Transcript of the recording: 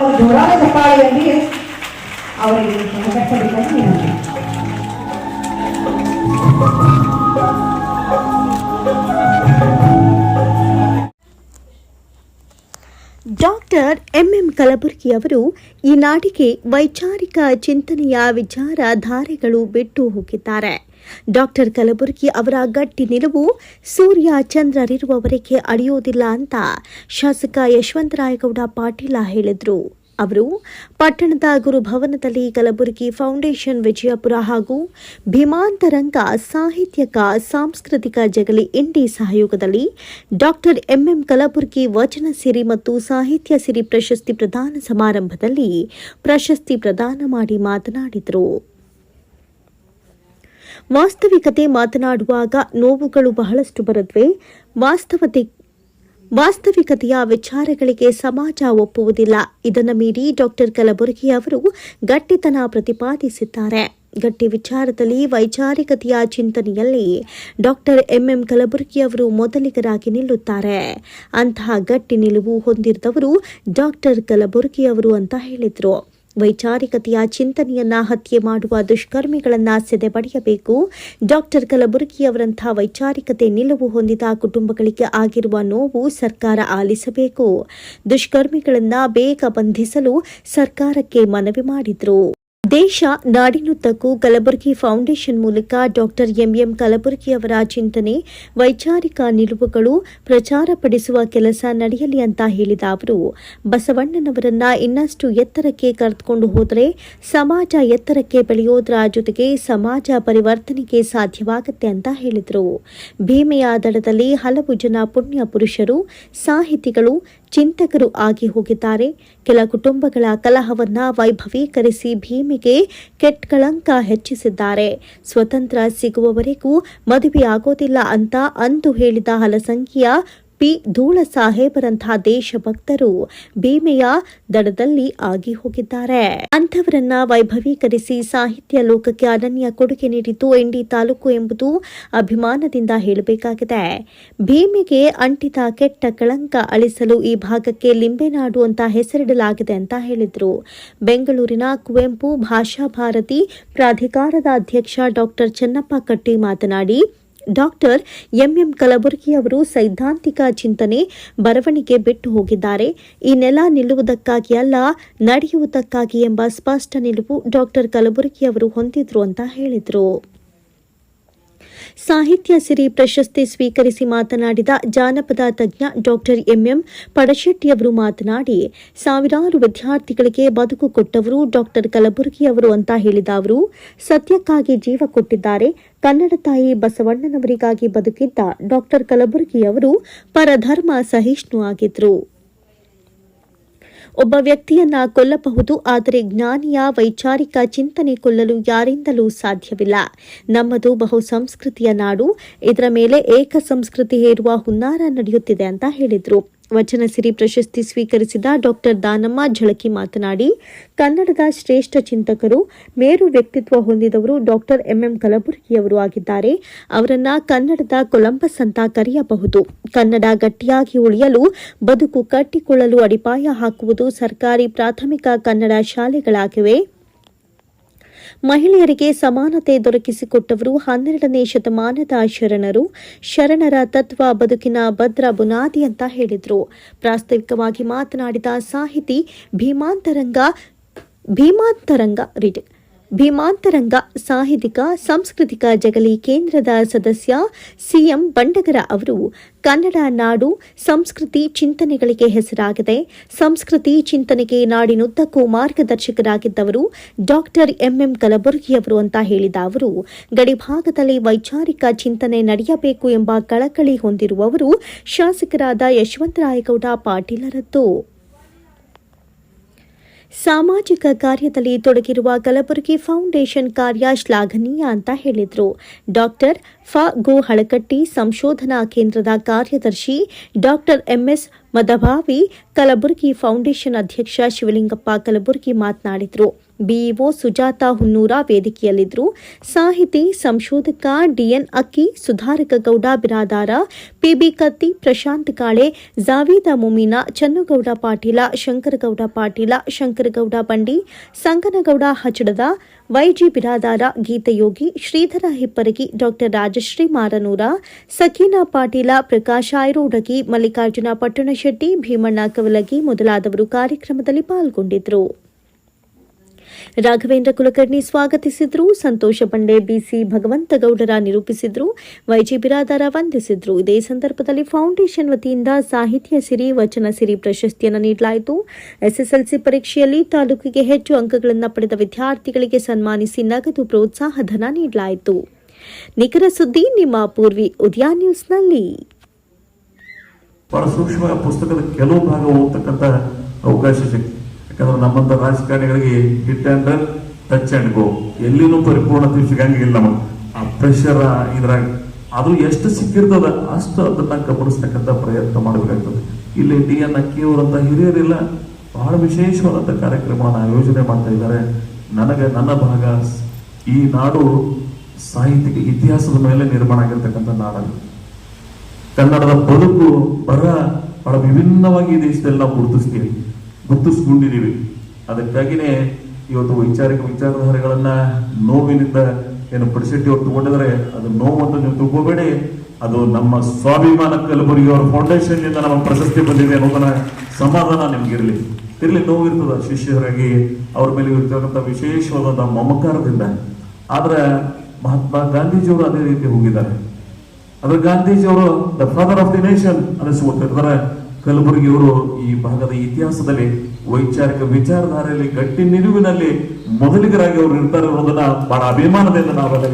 ಜೋರಾದ ಚಪ್ಪಾಳೆಯಲ್ಲಿ ಅವರಿಗೆ. Doctor MM Kalaburagi ಅವರು ಈ ನಾಡಿಗೆ ವೈಚಾರಿಕ ಚಿಂತನೆಯ ವಿಚಾರಧಾರೆಗಳು ಬಿಟ್ಟು ಹೋಗಿದ್ದಾರೆ ಡಾಕ್ಟರ್ ಕಲಬುರ್ಗಿ ಅವರ ಗಟ್ಟಿ ನಿಲುವು ಸೂರ್ಯ ಚಂದ್ರರಿರುವವರೆಗೆ ಅಳಿಯೋದಿಲ್ಲ ಅಂತ ಶಾಸಕ ಯಶವಂತರಾಯಗೌಡ ಪಾಟೀಲ ಹೇಳಿದರು. ಅವರು ಪಟ್ಟಣದ ಗುರುಭವನದಲ್ಲಿ ಕಲಬುರಗಿ ಫೌಂಡೇಶನ್ ವಿಜಯಪುರ ಹಾಗೂ ಭೀಮಾಂತರಂಗ ಸಾಹಿತ್ಯಕ ಸಾಂಸ್ಕೃತಿಕ ಜಗಲಿ ಇಂಡಿ ಸಹಯೋಗದಲ್ಲಿ ಡಾಕ್ಟರ್ ಎಂಎಂ ಕಲಬುರ್ಗಿ ವಚನ ಸಿರಿ ಮತ್ತು ಸಾಹಿತ್ಯ ಸಿರಿ ಪ್ರಶಸ್ತಿ ಪ್ರದಾನ ಸಮಾರಂಭದಲ್ಲಿ ಪ್ರಶಸ್ತಿ ಪ್ರದಾನ ಮಾಡಿ ಮಾತನಾಡಿದರು. ವಾಸ್ತವಿಕತೆ ಮಾತನಾಡುವಾಗ ನೋವುಗಳು ಬಹಳಷ್ಟು ಬರುತ್ತವೆ ವಾಸ್ತವತೆ, ವಾಸ್ತವಿಕತೆಯ ವಿಚಾರಗಳಿಗೆ ಸಮಾಜ ಒಪ್ಪುವುದಿಲ್ಲ. ಇದನ್ನು ಮೀರಿ ಡಾಕ್ಟರ್ ಕಲಬುರಗಿ ಅವರು ಗಟ್ಟಿತನ ಪ್ರತಿಪಾದಿಸಿದ್ದಾರೆ. ಗಟ್ಟಿ ವಿಚಾರದಲ್ಲಿ ವೈಚಾರಿಕತೆಯ ಚಿಂತನೆಯಲ್ಲಿ ಡಾಕ್ಟರ್ ಎಂಎಂ ಕಲಬುರಗಿ ಅವರು ಮೊದಲಿಗರಾಗಿ ನಿಲ್ಲುತ್ತಾರೆ. ಅಂತಹ ಗಟ್ಟಿ ನಿಲುವು ಹೊಂದಿರುವವರು ಡಾಕ್ಟರ್ ಕಲಬುರಗಿ ಅವರು ಅಂತ ಹೇಳಿದ್ರು. ವೈಚಾರಿಕತೆಯ ಚಿಂತನೆಯನ್ನ ಹತ್ಯೆ ಮಾಡುವ ದುಷ್ಕರ್ಮಿಗಳನ್ನ ಸೆದೆಬಡಿಯಬೇಕು ಡಾಕ್ಟರ್ ಕಲಬುರಗಿಯವರಂಥ ವೈಚಾರಿಕತೆ ನಿಲುವು ಹೊಂದಿದ ಕುಟುಂಬಗಳಿಗೆ ಆಗಿರುವ ನೋವು ಸರ್ಕಾರ ಆಲಿಸಬೇಕು. ದುಷ್ಕರ್ಮಿಗಳನ್ನ ಬೇಗ ಬಂಧಿಸಲು ಸರ್ಕಾರಕ್ಕೆ ಮನವಿ ಮಾಡಿದ್ರು. ದೇಶ ನಾಡಿನುದ್ದಕ್ಕೂ ಕಲಬುರಗಿ ಫೌಂಡೇಶನ್ ಮೂಲಕ ಡಾಕ್ಟರ್ ಎಂಎಂ ಕಲಬುರಗಿ ಅವರ ಚಿಂತನೆ, ವೈಚಾರಿಕ ನಿಲುವುಗಳು ಪ್ರಚಾರಪಡಿಸುವ ಕೆಲಸ ನಡೆಯಲಿ ಅಂತ ಹೇಳಿದ ಅವರು. ಬಸವಣ್ಣನವರನ್ನ ಇನ್ನಷ್ಟು ಎತ್ತರಕ್ಕೆ ಕರೆದುಕೊಂಡು ಹೋದರೆ ಸಮಾಜ ಎತ್ತರಕ್ಕೆ ಬೆಳೆಯೋದರ ಜೊತೆಗೆ ಸಮಾಜ ಪರಿವರ್ತನೆಗೆ ಸಾಧ್ಯವಾಗುತ್ತೆ ಅಂತ ಹೇಳಿದರು. ಭೀಮೆಯ ದಡದಲ್ಲಿ ಹಲವು ಜನ ಪುಣ್ಯ ಪುರುಷರು, ಸಾಹಿತಿಗಳು, ಚಿಂತಕರು ಆಗಿ ಹೋಗಿದ್ದಾರೆ. ಕೆಲ ಕುಟುಂಬಗಳ ಕಲಹವನ್ನ ವೈಭವೀಕರಿಸಿ ಭೀಮಿಗೆ ಕೆಟ್ಕಳಂಕ ಹೆಚ್ಚಿಸಿದ್ದಾರೆ. ಸ್ವತಂತ್ರ ಸಿಗುವವರೆಗೂ ಮದುವೆಯಾಗೋದಿಲ್ಲ ಅಂತ ಅಂದು ಹೇಳಿದ ಹಲಸಂಖ್ಯೆಯ ಪಿ ಧೂಳ ಸಾಹೇಬರಂತಹ ದೇಶಭಕ್ತರು ಭೀಮೆಯ ದಡದಲ್ಲಿ ಆಗಿ ಹೋಗಿದ್ದಾರೆ. ಅಂಥವರನ್ನ ವೈಭವೀಕರಿಸಿ ಸಾಹಿತ್ಯ ಲೋಕಕ್ಕೆ ಅನನ್ಯ ಕೊಡುಗೆ ನೀಡಿದ್ದು ಎಂಡಿ ತಾಲೂಕು ಎಂಬುದು ಅಭಿಮಾನದಿಂದ ಹೇಳಬೇಕಾಗಿದೆ. ಭೀಮೆಗೆ ಅಂಟಿದ ಕೆಟ್ಟ ಕಳಂಕ ಅಳಿಸಲು ಈ ಭಾಗಕ್ಕೆ ಲಿಂಬೆನಾಡು ಅಂತ ಹೆಸರಿಡಲಾಗಿದೆ ಅಂತ ಹೇಳಿದರು. ಬೆಂಗಳೂರಿನ ಕುವೆಂಪು ಭಾಷಾ ಭಾರತಿ ಪ್ರಾಧಿಕಾರದ ಅಧ್ಯಕ್ಷ ಡಾಕ್ಟರ್ ಚನ್ನಪ್ಪ ಕಟ್ಟಿ ಮಾತನಾಡಿ ಡಾಕ್ಟರ್ ಎಂಎಂ ಕಲಬುರಗಿ ಅವರು ಸೈದ್ಧಾಂತಿಕ ಚಿಂತನೆ, ಬರವಣಿಗೆ ಬಿಟ್ಟು ಹೋಗಿದ್ದಾರೆ. ಈ ನೆಲ ನಿಲ್ಲುವುದಕ್ಕಾಗಿ ಅಲ್ಲ, ನಡೆಯುವುದಕ್ಕಾಗಿ ಎಂಬ ಸ್ಪಷ್ಟ ನಿಲುವು ಡಾಕ್ಟರ್ ಕಲಬುರಗಿ ಅವರು ಹೊಂದಿದ್ರು ಅಂತ ಹೇಳಿದರು. ಸಾಹಿತ್ಯ ಸಿರಿ ಪ್ರಶಸ್ತಿ ಸ್ವೀಕರಿಸಿ ಮಾತನಾಡಿದ ಜಾನಪದ ತಜ್ಞ ಡಾಕ್ಟರ್ ಎಂಎಂ ಪಡಶೆಟ್ಟಿಯವರು ಮಾತನಾಡಿ, ಸಾವಿರಾರು ವಿದ್ಯಾರ್ಥಿಗಳಿಗೆ ಬದುಕು ಕೊಟ್ಟವರು ಡಾಕ್ಟರ್ ಕಲಬುರಗಿಯವರು ಅಂತ ಹೇಳಿದ ಅವರು ಸತ್ಯಕ್ಕಾಗಿ ಜೀವ ಕೊಟ್ಟಿದ್ದಾರೆ, ಕನ್ನಡ ತಾಯಿ ಬಸವಣ್ಣನವರಿಗಾಗಿ ಬದುಕಿದ್ದ ಡಾಕ್ಟರ್ ಕಲಬುರಗಿಯವರು ಪರಧರ್ಮ ಸಹಿಷ್ಣು ಆಗಿದ್ರು. ಒಬ್ಬ ವ್ಯಕ್ತಿಯನ್ನ ಕೊಲ್ಲಬಹುದು, ಆದರೆ ಜ್ಞಾನಿಯ ವೈಚಾರಿಕ ಚಿಂತನೆ ಕೊಲ್ಲಲು ಯಾರಿಂದಲೂ ಸಾಧ್ಯವಿಲ್ಲ. ನಮ್ಮದು ಬಹು ಸಂಸ್ಕೃತಿಯ ನಾಡು. ಇದರ ಮೇಲೆ ಏಕ ಸಂಸ್ಕೃತಿ ಹೇರುವ ಹುನ್ನಾರ ನಡೆಯುತ್ತಿದೆ ಅಂತ ಹೇಳಿದ್ರು. ವಚನ ಸಿರಿ ಪ್ರಶಸ್ತಿ ಸ್ವೀಕರಿಸಿದ ಡಾಕ್ಟರ್ ದಾನಮ್ಮ ಝಳಕಿ ಮಾತನಾಡಿ, ಕನ್ನಡದ ಶ್ರೇಷ್ಠ ಚಿಂತಕರು, ಮೇರು ವ್ಯಕ್ತಿತ್ವ ಹೊಂದಿದವರು ಡಾಕ್ಟರ್ ಎಂಎಂ ಕಲಬುರಗಿಯವರು ಆಗಿದ್ದಾರೆ. ಅವರನ್ನ ಕನ್ನಡದ ಕೊಲಂಬಸ್ ಅಂತ ಕರೆಯಬಹುದು. ಕನ್ನಡ ಗಟ್ಟಿಯಾಗಿ ಉಳಿಯಲು, ಬದುಕು ಕಟ್ಟಿಕೊಳ್ಳಲು ಅಡಿಪಾಯ ಹಾಕುವುದು ಸರ್ಕಾರಿ ಪ್ರಾಥಮಿಕ ಕನ್ನಡ ಶಾಲೆಗಳಾಗಿವೆ. ಮಹಿಳೆಯರಿಗೆ ಸಮಾನತೆ ದೊರಕಿಸಿಕೊಟ್ಟವರು ಹನ್ನೆರಡನೇ ಶತಮಾನದ ಶರಣರು. ಶರಣರ ತತ್ವ ಬದುಕಿನ ಭದ್ರ ಬುನಾದಿ ಅಂತ ಹೇಳಿದರು. ಪ್ರಾಸ್ತಾವಿಕವಾಗಿ ಮಾತನಾಡಿದ ಸಾಹಿತಿ ಭೀಮಾಂತರಂಗ ಭೀಮಾಂತರಂಗ ರೀಡ್ ಭೀಮಾಂತರಂಗ ಸಾಹಿತಿಕ, ಸಾಂಸ್ಕೃತಿಕ ಜಗಲಿ ಕೇಂದ್ರದ ಸದಸ್ಯ ಸಿಎಂ ಬಂಡಗರ ಅವರು, ಕನ್ನಡ ನಾಡು ಸಂಸ್ಕೃತಿ ಚಿಂತನೆಗಳಿಗೆ ಹೆಸರಾಗಿದೆ. ಸಂಸ್ಕೃತಿ ಚಿಂತನೆಗೆ ನಾಡಿನುದ್ದಕ್ಕೂ ಮಾರ್ಗದರ್ಶಕರಾಗಿದ್ದವರು ಡಾಕ್ಟರ್ ಎಂಎಂ ಕಲಬುರಗಿಯವರು ಅಂತ ಹೇಳಿದ ಅವರು, ಗಡಿಭಾಗದಲ್ಲಿ ವೈಚಾರಿಕ ಚಿಂತನೆ ನಡೆಯಬೇಕು ಎಂಬ ಕಳಕಳಿ ಹೊಂದಿರುವವರು ಶಾಸಕರಾದ ಯಶವಂತರಾಯಗೌಡ ಪಾಟೀಲರದ್ದು. ಸಾಮಾಜಿಕ ಕಾರ್ಯದಲ್ಲಿ ತೊಡಗಿರುವ ಕಲಬುರಗಿ ಫೌಂಡೇಶನ್ ಕಾರ್ಯ ಶ್ಲಾಘನೀಯ ಅಂತ ಹೇಳಿದರು. ಡಾಕ್ಟರ್ ಫ ಗೋ ಹಳಕಟ್ಟಿ ಸಂಶೋಧನಾ ಕೇಂದ್ರದ ಕಾರ್ಯದರ್ಶಿ doctor MS Madabhavi Kalaburagi foundation ಅಧ್ಯಕ್ಷ ಶಿವಲಿಂಗಪ್ಪ ಕಲಬುರಗಿ ಮಾತನಾಡಿದರು. ಬಿಇಒ ಸುಜಾತ ಹುನ್ನೂರ ವೇದಿಕೆಯಲ್ಲಿದ್ದರು. ಸಾಹಿತಿ, ಸಂಶೋಧಕ DN Akki, ಸುಧಾರಕ Gowda Biradar, PB Katti, Prashant Kale, Javeed Mumeen, ಚನ್ನುಗೌಡ Patil, Shankaragouda Patil, Shankaragouda Bandi, Sanganagouda Hachadad, YG Biradar ಗೀತಯೋಗಿ, ಶ್ರೀಧರ ಹಿಪ್ಪರಗಿ ಡಾಕ್ಟರ್ ರಾಜಶ್ರೀ ಮಾರನೂರ ಸಕೀನಾ ಪಾಟೀಲ, ಪ್ರಕಾಶ್ ಆಯರೋಡಗಿ, ಮಲ್ಲಿಕಾರ್ಜುನ ಪಟ್ಟಣಶೆಟ್ಟಿ, ಭೀಮಣ್ಣ ಕವಲಗಿ ಮೊದಲಾದವರು ಕಾರ್ಯಕ್ರಮದಲ್ಲಿ ಪಾಲ್ಗೊಂಡಿದ್ದರು. ರಾಘವೇಂದ್ರ ಕುಲಕರ್ಣಿ ಸ್ವಾಗತಿಸಿದ್ರು, ಸಂತೋಷ ಬಂಡೆ ಬಿಸಿ ಭಗವಂತಗೌಡರ ನಿರೂಪಿಸಿದ್ರು, ವೈಜಿ ಬಿರಾದಾರ ವಂದಿಸಿದ್ರು. ಇದೇ ಸಂದರ್ಭದಲ್ಲಿ ಫೌಂಡೇಶನ್ ವತಿಯಿಂದ ಸಾಹಿತ್ಯ ಸಿರಿ, ವಚನ ಸಿರಿ ಪ್ರಶಸ್ತಿಯನ್ನು ನೀಡಲಾಯಿತು. ಎಸ್ಎಸ್ಎಲ್ಸಿ ಪರೀಕ್ಷೆಯಲ್ಲಿ ತಾಲೂಕಿಗೆ ಹೆಚ್ಚು ಅಂಕಗಳನ್ನು ಪಡೆದ ವಿದ್ಯಾರ್ಥಿಗಳಿಗೆ ಸನ್ಮಾನಿಸಿ ನಗದು ಪ್ರೋತ್ಸಾಹ ಧನ ನೀಡಲಾಯಿತು. ನಿಖರ ಸುದ್ದಿ ನಿಮ್ಮ ಪೂರ್ವಿ ಉದಯ ನ್ಯೂಸ್ನಲ್ಲಿ. ಬಹಳ ಸೂಕ್ಷ್ಮ ಪುಸ್ತಕದ ಕೆಲವು ಭಾಗ ಓದ್ತಕ್ಕಂಥ ಅವಕಾಶ ಸಿಕ್ತು. ಯಾಕಂದ್ರೆ ನಮ್ಮಂತ ರಾಜಕಾರಣಿಗಳಿಗೆ hit and touch and go ಎಲ್ಲಿನೂ ಪರಿಪೂರ್ಣತೆ ಸಿಗಂಗಿಲ್ಲ ನಮಗೆ. ಆ ಪ್ರೆಷರ್ ಇದ್ರಾಗ. ಅದು ಎಷ್ಟು ಸಿಕ್ಕಿರ್ತದ ಅಷ್ಟು ಅದನ್ನ ಗಮನಿಸ್ತಕ್ಕಂಥ ಪ್ರಯತ್ನ ಮಾಡಬೇಕಾಗ್ತದೆ. ಇಲ್ಲಿ ಡಿ ಎನ್ ಅಕ್ಕಿಯವರಂತ ಹಿರಿಯರಿಲ್ಲ. ಬಹಳ ವಿಶೇಷವಾದಂಥ ಕಾರ್ಯಕ್ರಮವನ್ನು ಆಯೋಜನೆ ಮಾಡ್ತಾ ಇದ್ದಾರೆ. ನನಗೆ, ನನ್ನ ಭಾಗ ಈ ನಾಡು ಸಾಹಿತ್ಯಿಕ ಇತಿಹಾಸದ ಮೇಲೆ ನಿರ್ಮಾಣ ಆಗಿರ್ತಕ್ಕಂಥ ನಾಡಲ್ಲಿ ಕನ್ನಡದ ಬದುಕು, ಬರ ಬಹಳ ವಿಭಿನ್ನವಾಗಿ ಈ ದೇಶದಲ್ಲಿ ನಾವು ಗುರುತಿಸ್ತೀವಿ. ಗುರುತಿಸ್ಕೊಂಡಿದ್ದೀವಿ. ಅದಕ್ಕಾಗಿನೇ ಇವತ್ತು ವೈಚಾರಿಕ ವಿಚಾರಧಾರೆಗಳನ್ನ ನೋವಿನಿಂದ ಏನು ಪರಿಸ್ಥಿತಿ ಅವ್ರು ಅದು ನೋವು ನೀವು ತಗೋಬೇಡಿ ಅದು ನಮ್ಮ ಸ್ವಾಭಿಮಾನ ಕಲಬುರಗಿ ಅವರ ಫೌಂಡೇಶನ್ನಿಂದ ನಮ್ಮ ಪ್ರಶಸ್ತಿ ಬಂದಿದೆ ಅನ್ನೋದನ್ನ ಸಮಾಧಾನ ನಿಮ್ಗಿರ್ಲಿ. ಇರ್ಲಿ, ನೋವು ಶಿಷ್ಯರಾಗಿ ಅವ್ರ ಮೇಲೆ ಇರ್ತಕ್ಕಂಥ ವಿಶೇಷವಾದಂತಹ ಮಮಕಾರದಿಂದ. ಆದ್ರೆ ಮಹಾತ್ಮ ಗಾಂಧೀಜಿಯವರು ಅದೇ ರೀತಿ ಹೋಗಿದ್ದಾರೆ. ಅದ್ರ ಗಾಂಧೀಜಿಯವರು the father of the nation ಅನಿಸ್ಕೊಟ್ಟಿರ್ತಾರೆ ಕಲಬುರಗಿಯವರು ಈ ಭಾಗದ ಇತಿಹಾಸದಲ್ಲಿ ವೈಚಾರಿಕ ವಿಚಾರಧಾರೆಯಲ್ಲಿ ಗಟ್ಟಿ ನಿಲುವಿನಲ್ಲಿ ಮೊದಲಿಗರಾಗಿ ಅವರು ಇರ್ತಾರೆ ಅನ್ನೋದನ್ನ ಬಹಳ ಅಭಿಮಾನದಿಂದ ನಾವೆಲ್ಲ